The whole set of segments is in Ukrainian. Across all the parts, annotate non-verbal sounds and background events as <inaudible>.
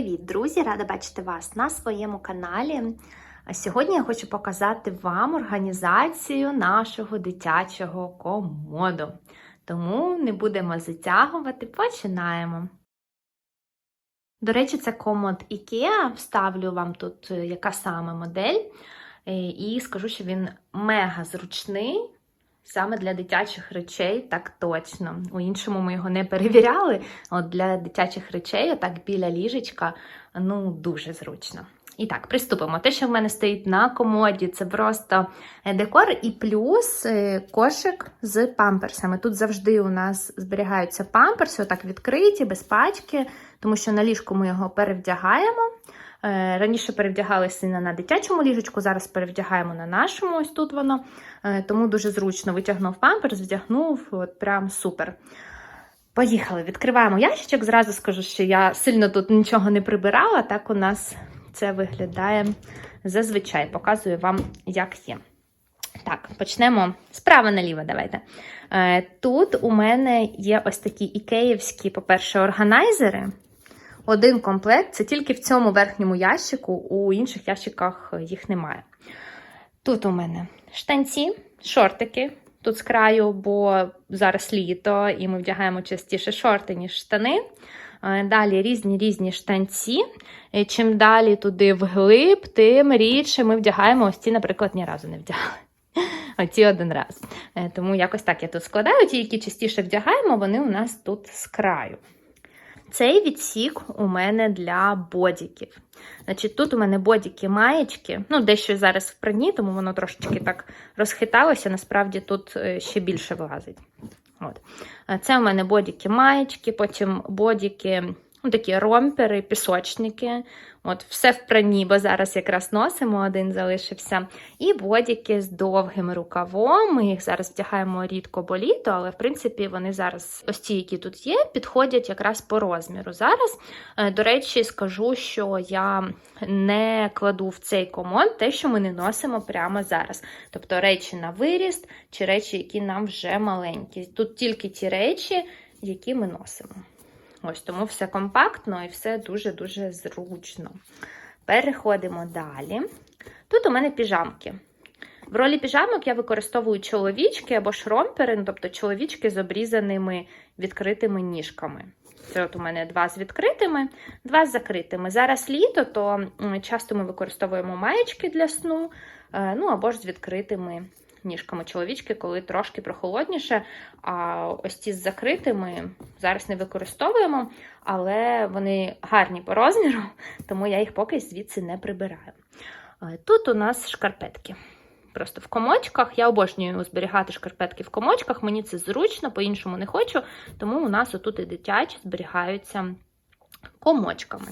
Привіт, друзі! Рада бачити вас на своєму каналі. Сьогодні я хочу показати вам організацію нашого дитячого комоду. Тому не будемо затягувати, починаємо. До речі, це комод IKEA. Вставлю вам тут, е, яка саме модель. Е, І скажу, що він мега зручний. Саме для дитячих речей, так точно. У іншому ми його не перевіряли. От для дитячих речей, отак біля ліжечка, ну дуже зручно. І так, приступимо. Те, що в мене стоїть на комоді, це просто е, декор і плюс е, кошик з памперсами. Тут завжди у нас зберігаються памперси, отак відкриті, без пачки, тому що на ліжку ми його перевдягаємо. Е, Раніше перевдягали сина на дитячому ліжечку, зараз перевдягаємо на нашому, ось тут воно. Е, Тому дуже зручно витягнув памперс, вдягнув, от прям супер. Поїхали, відкриваємо ящичок. Зразу скажу, що я сильно тут нічого не прибирала. Так у нас це виглядає зазвичай. Показую вам, як є. Так, почнемо справа наліво. Давайте. Е, Тут у мене є ось такі ікеївські, по-перше, органайзери. Один комплект, це тільки в цьому верхньому ящику, у інших ящиках їх немає. Тут у мене штанці, шортики, тут з краю, бо зараз літо, і ми вдягаємо частіше шорти, ніж штани. Е, Далі різні різні штанці. І Чим далі туди вглиб, тим рідше ми вдягаємо. Ось ці, наприклад, ні разу не вдягали. <laughs> Оці один раз. Е, Тому якось так я тут складаю. Ті, які частіше вдягаємо, вони у нас тут з краю. Цей відсік у мене для бодіків. Значить, Тут у мене бодіки маєчки, ну, дещо зараз в прані, тому воно трошечки так розхиталося, насправді тут е, ще більше влазить. От. Е, Це у мене бодіки маєчки, потім бодіки, такі ромпери, пісочники. От, Все в прані, бо зараз якраз носимо, один залишився. І бодіки з довгим рукавом. Ми їх зараз вдягаємо рідко бо літо, але в принципі вони зараз, ось ті, які тут є, підходять якраз по розміру. Зараз, е, до речі, скажу, що я не кладу в цей комод те, що ми не носимо прямо зараз. Тобто речі на виріст чи речі, які нам вже маленькі. Тут тільки ті речі, які ми носимо. Ось тому все компактно і все дуже-дуже зручно. Переходимо далі. Тут у мене піжамки. В ролі піжамок я використовую чоловічки або шромпери, ну, тобто чоловічки з обрізаними відкритими ніжками. Це от у мене два з відкритими, два з закритими. Зараз літо, то часто ми використовуємо маєчки для сну, е, ну або ж з відкритими ніжками чоловічки, коли трошки прохолодніше. А ось ці з закритими зараз не використовуємо, але вони гарні по розміру, тому я їх поки звідси не прибираю. Е, Тут у нас шкарпетки. Просто в комочках. Я обожнюю зберігати шкарпетки в комочках. Мені це зручно, по-іншому не хочу. Тому у нас отут і дитячі зберігаються комочками.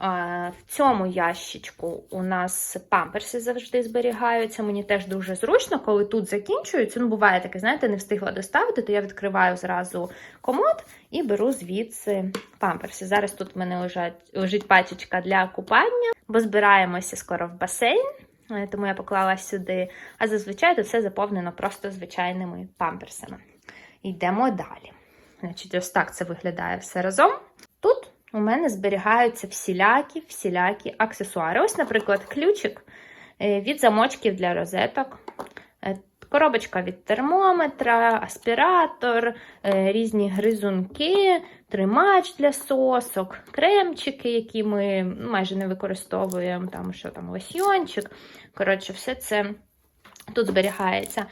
В цьому ящичку у нас памперси завжди зберігаються. Мені теж дуже зручно, коли тут закінчуються. Ну, буває таке, знаєте, не встигла доставити, то я відкриваю зразу комод і беру звідси памперси. Зараз тут в мене лежать, лежить пачечка для купання, бо збираємося скоро в басейн. е, Тому я поклала сюди, а зазвичай тут все заповнено просто звичайними памперсами. Йдемо далі. Значить, ось так це виглядає все разом. У мене зберігаються всілякі всілякі аксесуари. Ось, наприклад, ключик е, від замочків для розеток, е, коробочка від термометра, аспіратор, е, різні гризунки, тримач для сосок, кремчики, які ми майже не використовуємо, там що там лосьйончик. Коротше, все це. Тут зберігається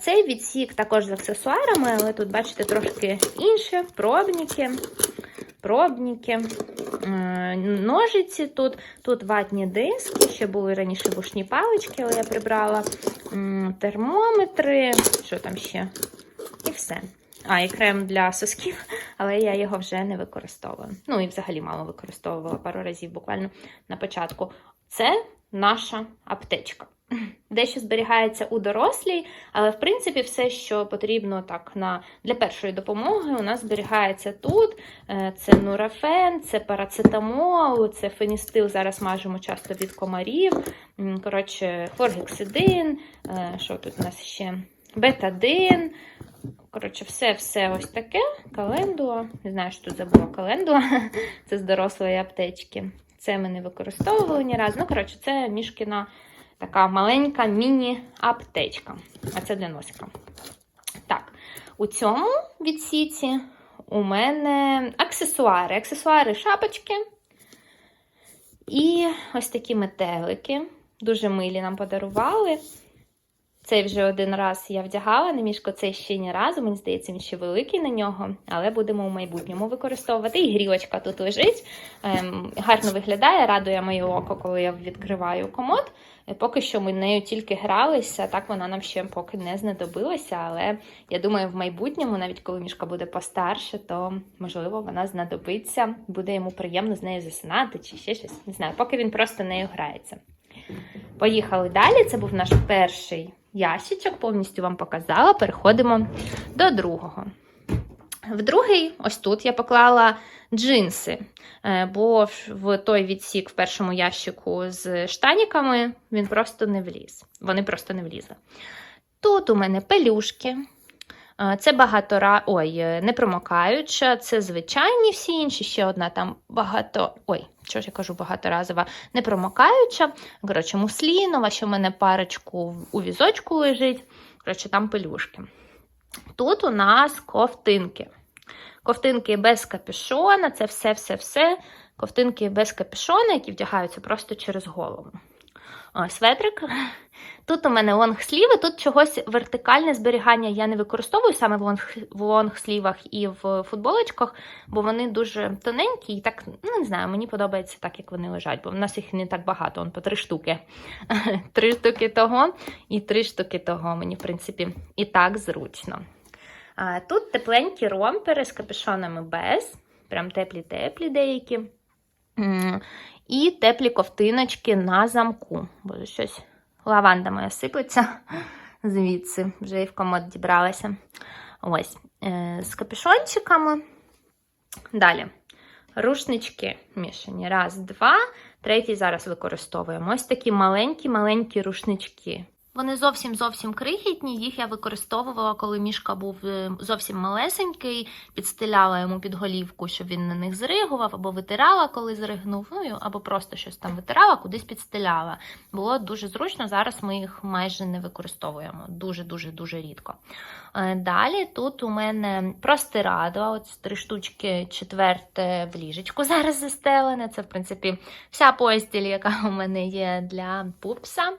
цей відсік також з аксесуарами, але тут, бачите, трошки інше пробники, пробники, ножиці тут, тут ватні диски, ще були раніше бушні палички, але я прибрала термометри, що там ще? І все. А, і крем для сосків, <laughs> але я його вже не використовую. Ну і взагалі мало використовувала пару разів буквально на початку. Це наша аптечка. Дещо зберігається у дорослій, але в принципі все, що потрібно так на для першої допомоги, у нас зберігається тут. Е, Це нурафен, це парацетамол, це феністил. Зараз мажемо часто від комарів. Коротше, хлоргексидин, е, що тут у нас ще? Бетадин. Коротше, все-все ось таке. Календула. Не знаю, що тут забула календула. <laughs> Це з дорослої аптечки. Це ми не використовували ні разу. Ну, коротше, це мішкіна така маленька міні-аптечка. А це для носика. Так, у цьому відсіці у мене аксесуари. Аксесуари шапочки. І ось такі метелики. Дуже милі нам подарували. Цей вже один раз я вдягала на мішко, цей ще ні разу. Мені здається, він ще великий на нього, але будемо у майбутньому використовувати. І грілочка тут лежить. Ем, гарно виглядає, радує моє око, коли я відкриваю комод. Е, Поки що ми нею тільки гралися, так вона нам ще поки не знадобилася. Але я думаю, в майбутньому, навіть коли мішка буде постарше, то можливо вона знадобиться. Буде йому приємно з нею засинати чи ще щось. Не знаю, поки він просто нею грається. Поїхали далі. Це був наш перший ящичок, повністю вам показала. Переходимо до другого. В другий, ось тут я поклала джинси, е, бо в- той відсік в першому ящику з штаніками він просто не вліз. Вони просто не влізли. Тут у мене пелюшки. Е, Це багатора... Ой, е, не промокаюча, це звичайні всі інші. Ще одна там багато. Ой, що ж я кажу, багаторазова, не промокаюча. Коротше, муслінова, що в мене парочку у візочку лежить. Коротше, там пелюшки. Тут у нас ковтинки. Ковтинки без капюшона, це все-все-все. Ковтинки без капюшона, які вдягаються просто через голову. О, светрик. Тут у мене лонгсліви, тут чогось вертикальне зберігання я не використовую саме в, лонг, в лонгслівах і в футболочках, бо вони дуже тоненькі і так, ну не знаю, мені подобається так, як вони лежать, бо в нас їх не так багато, он по три штуки. <laughs> Три штуки того і три штуки того. Мені, в принципі, і так зручно. А, Тут тепленькі ромпери з капюшонами без, прям теплі-теплі деякі. І теплі ковтиночки на замку. Боже, щось лаванда моя сипеться звідси, вже і в комод дібралася. Ось, е, з капюшончиками. Далі. Рушнички мішані. Раз, два. Третій зараз використовуємо. Ось такі маленькі-маленькі рушнички. Вони зовсім зовсім крихітні. Їх я використовувала, коли мішка був е, зовсім малесенький, підстеляла йому під голівку, щоб він на них зригував, або витирала, коли зригнув, ну або просто щось там витирала, кудись підстеляла. Було дуже зручно. Зараз ми їх майже не використовуємо. Дуже дуже рідко. Е, Далі тут у мене простирадо, ось три штучки, четверте в ліжечку зараз застелене. Це, в принципі, вся постіль, яка у мене є для пупса.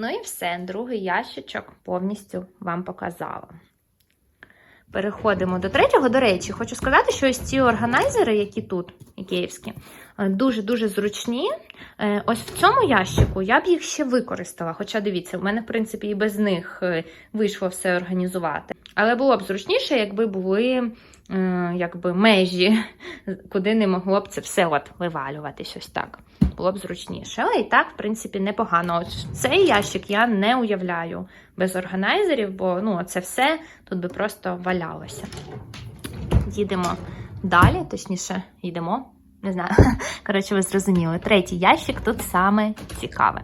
Ну і все, другий ящичок повністю вам показала. Переходимо до третього. До речі, хочу сказати, що ось ці органайзери, які тут, київські, е, дуже-дуже зручні. Е, Ось в цьому ящику я б їх ще використала. Хоча дивіться, в мене, в принципі, і без них е, вийшло все організувати. Але було б зручніше, якби були е, якби межі, <laughs> куди не могло б це все от вивалюватись ось так. Було б зручніше. Але і так, в принципі, непогано. Ось цей ящик я не уявляю без органайзерів, бо ну, це все тут би просто валялося. Їдемо далі, точніше, йдемо. Не знаю. <laughs> Коротше, ви зрозуміли. Третій ящик тут саме цікаве.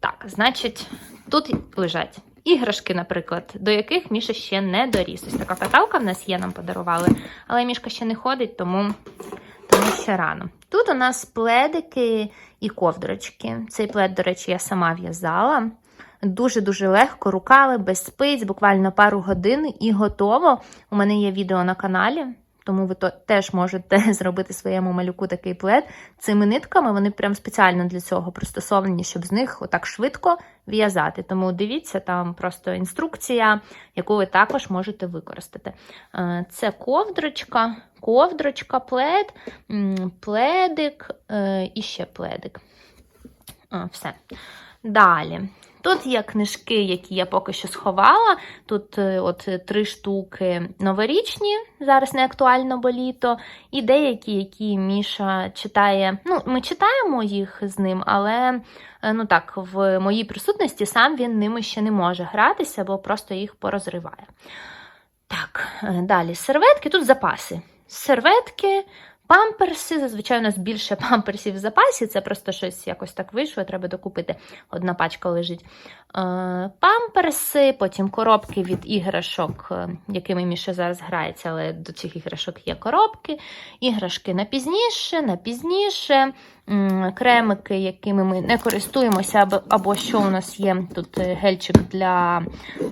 Так, значить, тут лежать іграшки, наприклад, до яких Міша ще не доріс. Ось така каталка в нас є, нам подарували, але Мішка ще не ходить, тому, тому ще рано. Тут у нас пледики і ковдрочки. Цей плед, до речі, я сама в'язала. Дуже-дуже легко, руками, без спиць, буквально пару годин і готово. У мене є відео на каналі, тому ви то теж можете <laughs> зробити своєму малюку такий плед. Цими нитками вони прям спеціально для цього пристосовані, щоб з них отак швидко в'язати. Тому дивіться, там просто інструкція, яку ви також можете використати. Е, Це ковдрочка, ковдрочка, плед, пледик е, і ще пледик. Все. Далі. Тут є книжки, які я поки що сховала. Тут е, от е, три штуки новорічні, зараз не актуально, бо літо, і деякі, які Міша читає. Ну, ми читаємо їх з ним, але е, ну так, в моїй присутності сам він ними ще не може гратися, бо просто їх порозриває. Так, далі серветки, тут запаси. Серветки, Памперси, зазвичай у нас більше памперсів в запасі, це просто щось якось так вийшло, треба докупити. Одна пачка лежить. Е, Памперси, потім коробки від іграшок, е, якими Міша зараз грається, але до цих іграшок є коробки. Іграшки на пізніше, на пізніше, кремики, якими ми не користуємося, або, що у нас є тут е, гельчик для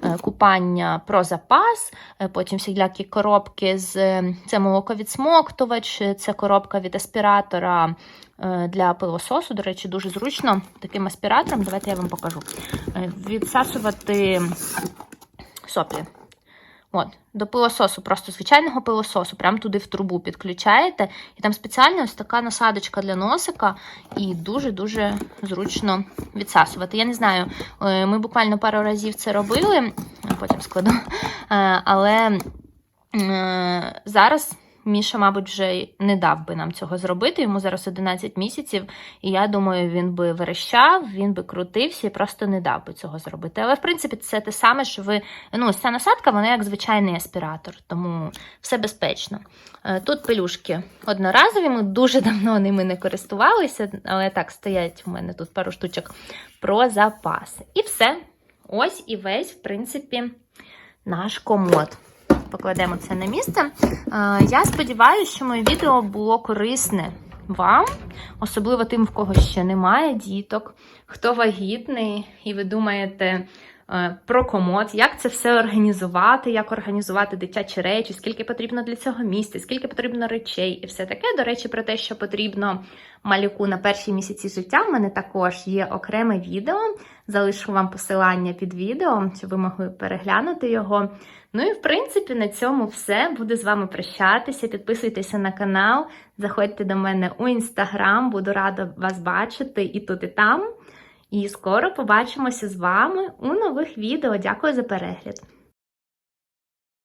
е, купання про запас. Е, Потім всілякі коробки з це молоковідсмоктувач, це коробка від аспіратора для пилососу. До речі, дуже зручно таким аспіратором. Давайте я вам покажу. Відсасувати соплі. От, до пилососу, просто звичайного пилососу, прямо туди в трубу підключаєте. І там спеціально ось така насадочка для носика, і дуже-дуже зручно відсасувати. Я не знаю, е, ми буквально пару разів це робили, потім складу. <laughs> Е, Але е, зараз Міша, мабуть, вже не дав би нам цього зробити. Йому зараз 11 місяців, і я думаю, він би верещав, він би крутився і просто не дав би цього зробити. Але, в принципі, це те саме, що ви. Ну, ця насадка, вона як звичайний аспіратор, тому все безпечно. Е, Тут пелюшки одноразові, ми дуже давно ними не користувалися, але так, стоять у мене тут пару штучок про запас. І все. Ось і весь, в принципі, наш комод покладемо це на місце. Е, Я сподіваюся, що моє відео було корисне вам, особливо тим, в кого ще немає діток, хто вагітний, і ви думаєте е, про комод, як це все організувати, як організувати дитячі речі, скільки потрібно для цього місця, скільки потрібно речей і все таке. До речі, про те, що потрібно малюку на перші місяці життя, в мене також є окреме відео. Залишу вам посилання під відео, щоб ви могли переглянути його. Ну і в принципі на цьому все. Буду з вами прощатися. Підписуйтеся на канал, заходьте до мене у інстаграм, буду рада вас бачити і тут, і там. І скоро побачимося з вами у нових відео. Дякую за перегляд!